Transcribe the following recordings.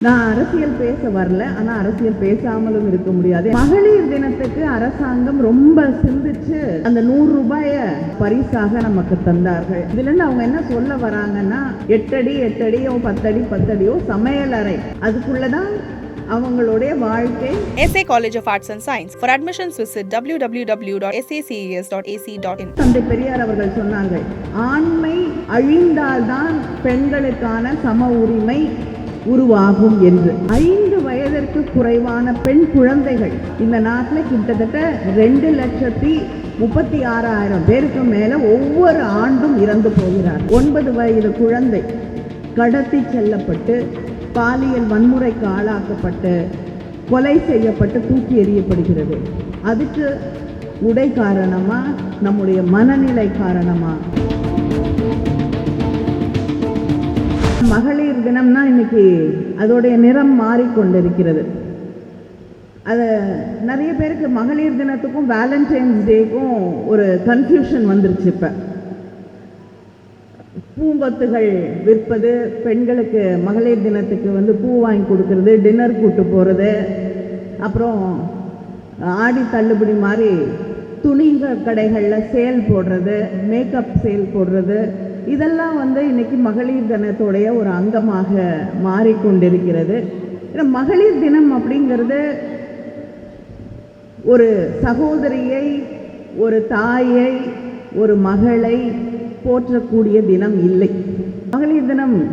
நான் அரசியல் பேச வரல ஆனா அரசியல் பேசாமலும் இருக்க முடியாது மகளிர் தினத்துக்கு அரசாங்கம் ரொம்ப சிந்திச்சு அந்த நூறு ரூபாய பரிசாக நமக்கு தந்தார்கள் இதுல இருந்து அவங்க என்ன சொல்ல வராங்கன்னா எட்டடி எட்டடியோ பத்தடி பத்தடியோ சமையல் அறை அதுக்குள்ளதான் அவங்களுடைய வாழ்க்கை SA College of Arts and Science. For admissions, visit E www.saces.ac.in. தந்தை பெரியார் அவர்கள் சொன்னார்கள் ஆண்மை அழிந்தால்தான் பெண்களுக்கான சம உரிமை உருவாகும் என்று. ஐந்து வயதிற்கு குறைவான பெண் குழந்தைகள் இந்த நாட்டில் கிட்டத்தட்ட ரெண்டு லட்சத்தி முப்பத்தி ஆறாயிரம் பேருக்கு மேல ஒவ்வொரு ஆண்டும் இறந்து போகிறார். ஒன்பது வயது குழந்தை கடத்தி செல்லப்பட்டு பாலியல் வன்முறைக்கு ஆளாக்கப்பட்டு கொலை செய்யப்பட்டு தூக்கி எறியப்படுகிறது. அதுக்கு உடை காரணமா? நம்முடைய மனநிலை காரணமா? தினம்னா இன்றைக்கி அதோடைய நிறம் மாறிக்கொண்டிருக்கிறது. அது நிறைய பேருக்கு மகளிர் தினத்துக்கும் வேலண்டைன்ஸ் டேக்கும் ஒரு கன்ஃபியூஷன் வந்துருச்சு இப்போ. பூங்கொத்துகள் விற்பது பெண்களுக்கு மகளிர் தினத்துக்கு வந்து பூ வாங்கி கொடுக்கறது டின்னர் கூட்டு போகிறது அப்புறம் ஆடி தள்ளுபடி மாதிரி துணிக கடைகளில் சேல் போடுறது மேக்கப் சேல் போடுறது இதெல்லாம் வந்து இன்னைக்கு மகளிர் தினத்துடைய ஒரு அங்கமாக மாறிக்கொண்டிருக்கிறது. ஏன்னா மகளிர் தினம் அப்படிங்கிறது ஒரு சகோதரியை ஒரு தாயை ஒரு மகளை போற்றக்கூடிய தினம் இல்லை. மகளிர் தினம்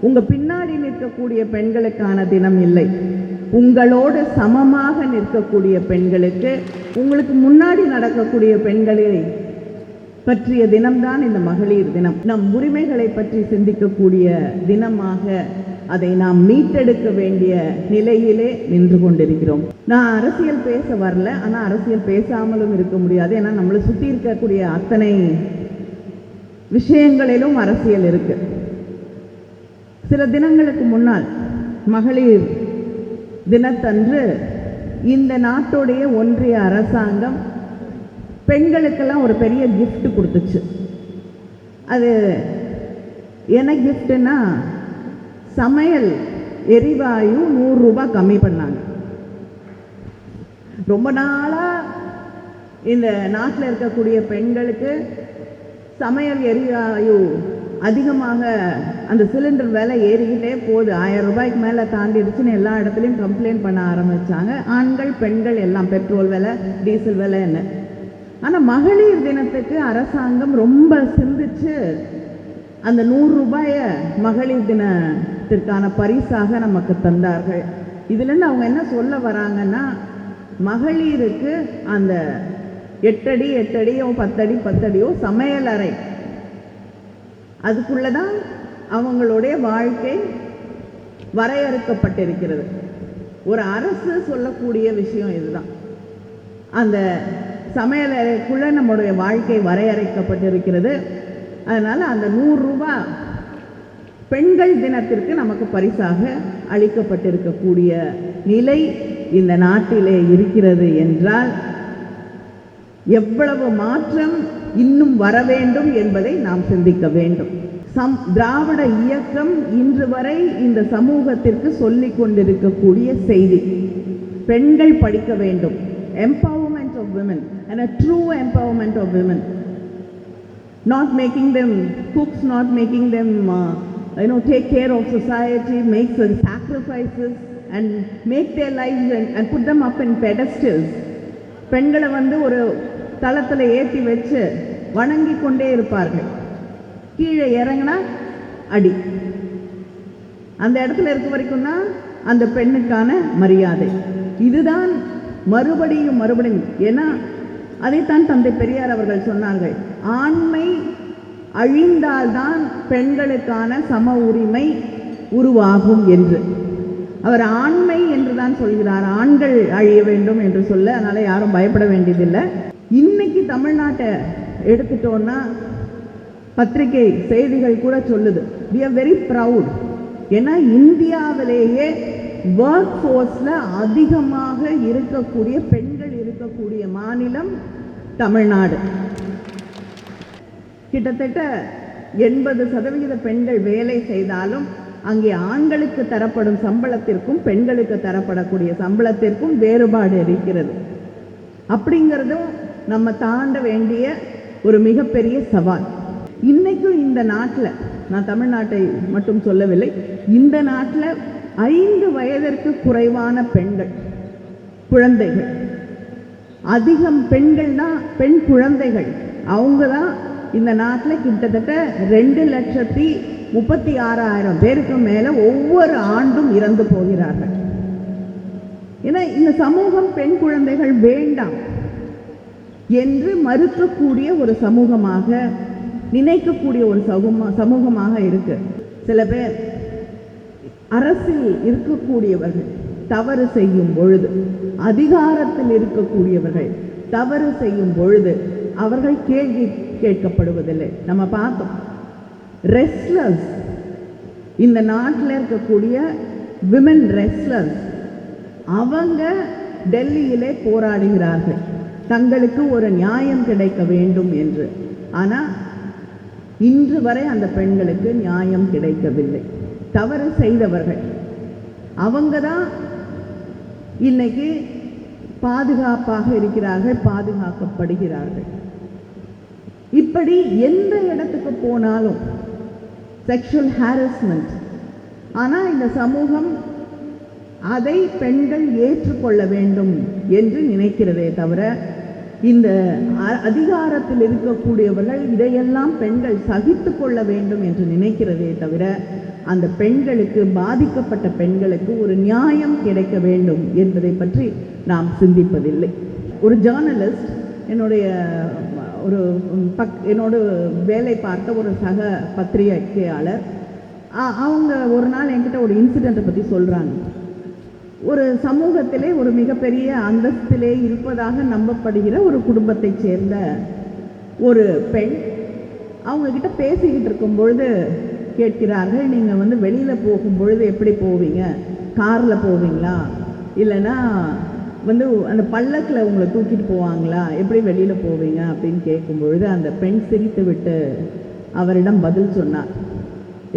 உங்கள் பின்னாடி நிற்கக்கூடிய பெண்களுக்கான தினம் இல்லை. உங்களோடு சமமாக நிற்கக்கூடிய பெண்களுக்கு உங்களுக்கு முன்னாடி நடக்கக்கூடிய பெண்களை பற்றிய தினம்தான் இந்த மகளிர் தினம். நம் உரிமைகளை பற்றி சிந்திக்கக்கூடிய தினமாக அதை நாம் மீட்டெடுக்க வேண்டிய நிலையிலே நின்று கொண்டிருக்கிறோம். நான் அரசியல் பேச வரல. ஆனால் அரசியல் பேசாமலும் இருக்க முடியாது. ஏன்னா நம்மளை சுற்றி இருக்கக்கூடிய அத்தனை விஷயங்களிலும் அரசியல் இருக்கு. சில தினங்களுக்கு முன்னால் மகளிர் தினத்தன்று இந்த நாட்டுடைய ஒன்றிய அரசாங்கம் பெண்களுக்கெல்லாம் ஒரு பெரிய கிஃப்ட் கொடுத்துச்சு. அது என்ன கிஃப்ட்னா சமையல் எரிவாயு நூறு ரூபாய் கம்மி பண்ணாங்க. ரொம்ப நாளாக இந்த நாட்டில் இருக்கக்கூடிய பெண்களுக்கு சமையல் எரிவாயு அதிகமாக அந்த சிலிண்டர் விலை ஏறிக்கிட்டே போகுது. ஆயிரம் ரூபாய்க்கு மேலே தாண்டிடுச்சுன்னு எல்லா இடத்துலையும் கம்ப்ளைண்ட் பண்ண ஆரம்பிச்சாங்க. ஆண்கள் பெண்கள் எல்லாம் பெட்ரோல் விலை டீசல் விலை என்ன? ஆனால் மகளிர் தினத்துக்கு அரசாங்கம் ரொம்ப சிந்திச்சு அந்த நூறு ரூபாயை மகளிர் தினத்திற்கான பரிசாக நமக்கு தந்தார்கள். இதுலேருந்து அவங்க என்ன சொல்ல வராங்கன்னா மகளிருக்கு அந்த எட்டடி எட்டடியோ பத்தடி பத்தடியோ சமையல் அறை. அதுக்குள்ளதான் அவங்களுடைய வாழ்க்கை வரையறுக்கப்பட்டிருக்கிறது. ஒரு அரசு சொல்லக்கூடிய விஷயம் இதுதான். அந்த சமையல் அறைக்குள்ளே நம்முடைய வாழ்க்கை வரையறைக்கப்பட்டிருக்கிறது. அதனால் அந்த நூறுரூபா பெண்கள் தினத்திற்கு நமக்கு பரிசாக அளிக்கப்பட்டிருக்கக்கூடிய நிலை இந்த நாட்டிலே இருக்கிறது என்றால் எவ்வளவு மாற்றம் இன்னும் வர வேண்டும் என்பதை நாம் சிந்திக்க வேண்டும். சம் திராவிட இயக்கம் இன்று வரை இந்த சமூகத்திற்கு சொல்லிக் கொண்டிருக்கக்கூடிய செய்தி பெண்கள் படிக்க வேண்டும் empower women and a true empowerment of women not making them cooks not making them uh, you know take care of society make some sacrifices and make their lives and, and put them up in pedestals பெண்களை வந்து ஒரு தளத்தில் ஏற்றி வச்சு வணங்கி கொண்டே இருப்பார்கள் கீழே இறங்கினா அடி அந்த இடத்துல இருக்க வரைக்கும் தான் அந்த பெண்ணுக்கான மரியாதை இதுதான் மறுபடியும் மறுபடியும். ஏன்னா அதைத்தான் தந்தை பெரியார் அவர்கள் சொன்னார்கள். ஆண்மை அழிந்தால்தான் பெண்களுக்கான சம உரிமை உருவாகும் என்று. அவர் ஆண்மை என்று தான் சொல்கிறார். ஆண்கள் அழிய வேண்டும் என்று சொல்ல அதனால் யாரும் பயப்பட வேண்டியதில்லை. இன்னைக்கு தமிழ்நாட்டை எடுத்துட்டோன்னா பத்திரிகை செய்திகள் கூட சொல்லுது. வி ஆர் வெரி ப்ரவுட் ஏன்னா இந்தியாவிலேயே ஒர்க் ஃபோர்ஸில் அதிகமாக இருக்கக்கூடிய பெண்கள் இருக்கக்கூடிய மாநிலம் தமிழ்நாடு. கிட்டத்தட்ட எண்பது சதவிகித பெண்கள் வேலை செய்தாலும் அங்கே ஆண்களுக்கு தரப்படும் சம்பளத்திற்கும் பெண்களுக்கு தரப்படக்கூடிய சம்பளத்திற்கும் வேறுபாடு இருக்கிறது. அப்படிங்கிறதும் நம்ம தாண்ட வேண்டிய ஒரு மிகப்பெரிய சவால். இன்றைக்கும் இந்த நாட்டில் நான் தமிழ்நாட்டை மட்டும் சொல்லவில்லை இந்த நாட்டில் ஐந்து வயதிற்கு குறைவான பெண்கள் குழந்தைகள். அதிகம் பெண்கள் தான் பெண் குழந்தைகள். அவங்க தான் இந்த நாட்டில் கிட்டத்தட்ட ரெண்டு லட்சத்தி முப்பத்தி ஆறாயிரம் பேருக்கு மேலே ஒவ்வொரு ஆண்டும் இறந்து போகிறார்கள். ஏன்னா இந்த சமூகம் பெண் குழந்தைகள் வேண்டாம் என்று மறுக்கக்கூடிய ஒரு சமூகமாக நினைக்கக்கூடிய ஒரு சமூகமா சமூகமாக இருக்கு. சில பேர் அரசில் இருக்கக்கூடியவர்கள் தவறு செய்யும் பொழுது அதிகாரத்தில் இருக்கக்கூடியவர்கள் தவறு செய்யும் பொழுது அவர்கள் கேள்வி கேட்கப்படுவதில்லை. நம்ம பார்த்தோம் ரெஸ்லர்ஸ் இந்த நாட்டில் இருக்கக்கூடிய விமன் ரெஸ்லர்ஸ் அவங்க டெல்லியிலே போராடுகிறார்கள். தங்களுக்கு ஒரு நியாயம் கிடைக்க வேண்டும் என்று. ஆனால் இன்று வரை அந்த பெண்களுக்கு நியாயம் கிடைக்கவில்லை. தவறு செய்தவர்கள். அவங்க தான் இன்னைக்கு பாதுகாப்பாக இருக்கிறார்கள் பாதுகாக்கப்படுகிறார்கள். இப்படி எந்த இடத்துக்கு போனாலும் செக்ஷுவல் ஹாரஸ்மெண்ட் ஆனால் இந்த சமூகம் அதை பெண்கள் ஏற்றுக்கொள்ள வேண்டும் என்று நினைக்கிறதே தவிர இந்த அ- அதிகாரத்தில் இருக்கக்கூடியவர்கள் இதையெல்லாம் பெண்கள் சகித்து கொள்ள வேண்டும் என்று நினைக்கிறதே தவிர அந்த பெண்களுக்கு பாதிக்கப்பட்ட பெண்களுக்கு ஒரு நியாயம் கிடைக்க வேண்டும் என்பதை பற்றி நாம் சிந்திப்பதில்லை. ஒரு ஜேர்னலிஸ்ட் என்னுடைய ஒரு பக் என்னோடு வேலை பார்த்த ஒரு சக பத்திரிகையாளர் அவங்க ஒரு நாள் என்கிட்ட ஒரு இன்சிடெண்ட்டை பற்றி சொல்கிறாங்க ஒரு சமூகத்திலே ஒரு மிகப்பெரிய அந்தஸ்திலே இருப்பதாக நம்பப்படுகிற ஒரு குடும்பத்தைச் சேர்ந்த ஒரு பெண் அவங்கக்கிட்ட பேசிக்கிட்டு இருக்கும் பொழுது கேட்கிறார்கள் நீங்கள் வந்து வெளியில் போகும் பொழுது எப்படி போவீங்க? காரில் போவீங்களா? இல்லைன்னா வந்து அந்த பல்லக்கில் உங்களை தூக்கிட்டு போவாங்களா? எப்படி வெளியில் போவீங்க? அப்படின்னு கேட்கும் பொழுது அந்த பெண் சிரித்து விட்டு அவரிடம் பதில் சொன்னார்.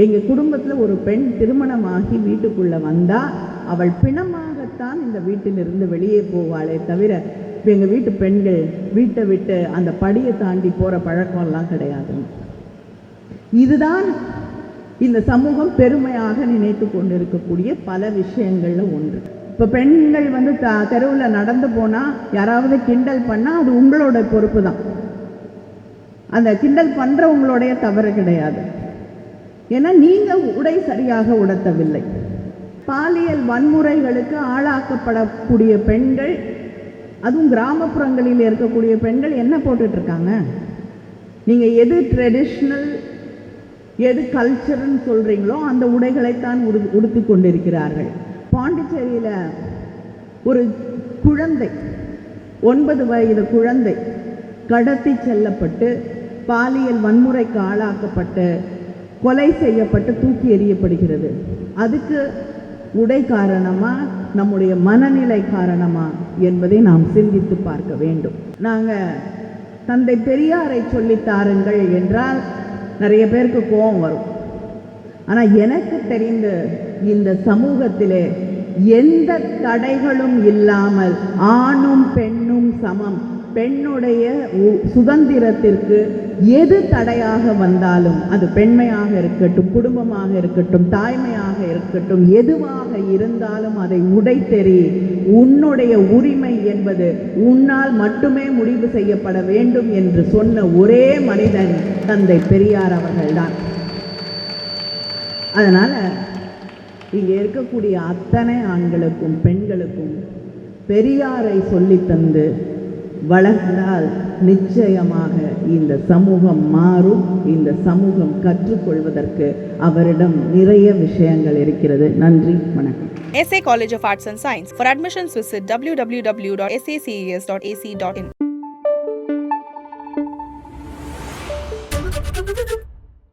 எங்கள் குடும்பத்தில் ஒரு பெண் திருமணமாகி வீட்டுக்குள்ளே வந்தால் அவள் பிணமாகத்தான் இந்த வீட்டிலிருந்து வெளியே போவாளே தவிர எங்கள் வீட்டு பெண்கள் வீட்டை விட்டு அந்த படியை தாண்டி போகிற பழக்கம்லாம் கிடையாது இதுதான் இந்த சமூகம் பெருமையாக நினைத்து கொண்டிருக்கக்கூடிய பல விஷயங்களில் ஒன்று. இப்போ பெண்கள் வந்து த தெருவில் நடந்து போனால் யாராவது கிண்டல் பண்ணால் அது உங்களோட பொறுப்பு தான். அந்த கிண்டல் பண்ணுறவங்களுடைய தவறு கிடையாது. ஏன்னா நீங்கள் உடை சரியாக உடுத்தவில்லை. பாலியல் வன்முறைகளுக்கு ஆளாக்கப்படக்கூடிய பெண்கள் அதுவும் கிராமப்புறங்களில் இருக்கக்கூடிய பெண்கள் என்ன போட்டுட்ருக்காங்க நீங்கள் எது ட்ரெடிஷ்னல் எது கல்ச்சர்னு சொல்கிறீங்களோ அந்த உடைகளைத்தான் உடு உடுத்து கொண்டிருக்கிறார்கள். பாண்டிச்சேரியில் ஒரு குழந்தை ஒன்பது வயது குழந்தை கடத்தி செல்லப்பட்டு பாலியல் வன்முறைக்கு ஆளாக்கப்பட்டு கொலை செய்யப்பட்டு தூக்கி எறியப்படுகிறது. அதுக்கு உடை காரணமா நம்முடைய மனநிலை காரணமா என்பதை நாம் சிந்தித்து பார்க்க வேண்டும். நாங்கள் தந்தை பெரியாரை சொல்லித் தாருங்கள் என்றால் நிறைய பேருக்கு கோபம் வரும். ஆனால் எனக்கு தெரிந்து இந்த சமூகத்திலே எந்த தடைகளும் இல்லாமல் ஆணும் பெண்ணும் சமம். பெண்ணுடைய உ- சுதந்திரத்திற்கு எது தடையாக வந்தாலும் அது பெண்மையாக இருக்கட்டும் குடும்பமாக இருக்கட்டும் தாய்மையாக இருக்கட்டும் எதுவாக இருந்தாலும் அதை உடைத்தெறி உன்னுடைய உரிமை என்பது உன்னால் மட்டுமே முடிவு செய்யப்பட வேண்டும் என்று சொன்ன ஒரே மனிதன் தந்தை பெரியார் அவர்கள்தான். அதனால் இங்கே இருக்கக்கூடிய அத்தனை ஆண்களுக்கும் பெண்களுக்கும் பெரியாரை சொல்லித்தந்து வளர்ந்தால் நிச்சயமாக இந்த சமூகம் மாறும் இந்த சமூகம் கற்றுக்கொள்வதற்கு அவரிடம் நிறைய விஷயங்கள் இருக்கிறது. நன்றி வணக்கம். SA College of Arts and Science. For admissions, visit in